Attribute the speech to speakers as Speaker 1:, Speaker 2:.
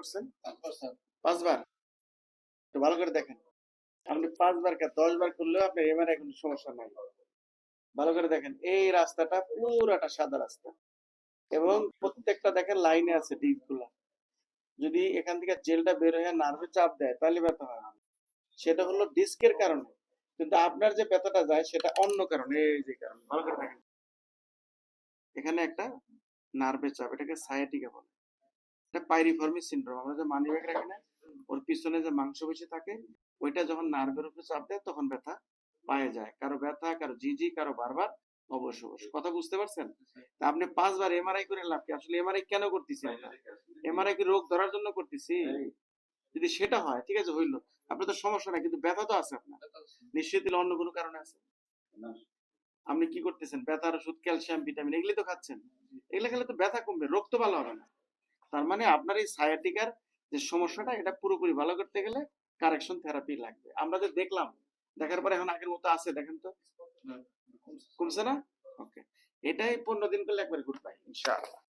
Speaker 1: করছেন? পাঁচবার? তো ভালো করে দেখেন। আপনি পাঁচবার কে দশ বার করলেও আপনার এমআরআই কোনো সমস্যা নাই। ভালো করে দেখেন। এই রাস্তাটা পুরাটা সাদা রাস্তা। এবং প্রত্যেকটা দেখেন লাইনে আছে ডিপগুলা যদি এখান থেকে জেলটা বের হয়ে নার্ভে চাপ দেয় তাহলে ব্যথা হয়। সেটা হলো ডিস্কের কারণে। কিন্তু আপনার যে ব্যথাটা যায় সেটা অন্য কারণে। এই যে কারণে। ভালো করে দেখেন। এখানে একটা নার্ভে চাপ এটাকে সায়াটিকা বলে। এটা পাইরিফর্মি সিনড্রোম আমরা যে মানি ব্যাগ রাখি না, ওর পিছনে যে থাকে, ওইটা যখন নার্ভের উপরে চাপ দেয়, তখন ব্যথা যায়। কারও ব্যথা, কারও জিজি, কারও বারবার অবশ্য অবশ্য কথা বুঝতে পারছেন? আপনি পাঁচবার এমআরআই করে লাভ কি? আসলে এমআরআই কেন করতেছি এমআরআই কি রোগ ধরার জন্য করতেছি? যদি সেটা হয়, ঠিক আছে, হইল। আপনার তো সমস্যা নাই, কিন্তু ব্যথা তো আছে আপনার। নিশ্চয়ই দিলে অন্য কোনো কারণে আছে? আপনি কি করতেছেন? ব্যথার ওষুধ, ক্যালসিয়াম, ভিটামিন এগুলি তো খাচ্ছেন। এগুলো খেলে তো ব্যথা কমবে, রোগ তো ভালো হবে না। তার মানে আপনার এই সায়াটিকার যে সমস্যাটা এটা পুরোপুরি ভালো করতে গেলে কারেকশন থেরাপি লাগবে। আমরা যে দেখলাম দেখার পরে এখন আগের মতো আছে দেখেন তো। কমছে না। ওকে এটাই পনেরো দিন করলে একবার গুড বাই ইনশাআল্লাহ।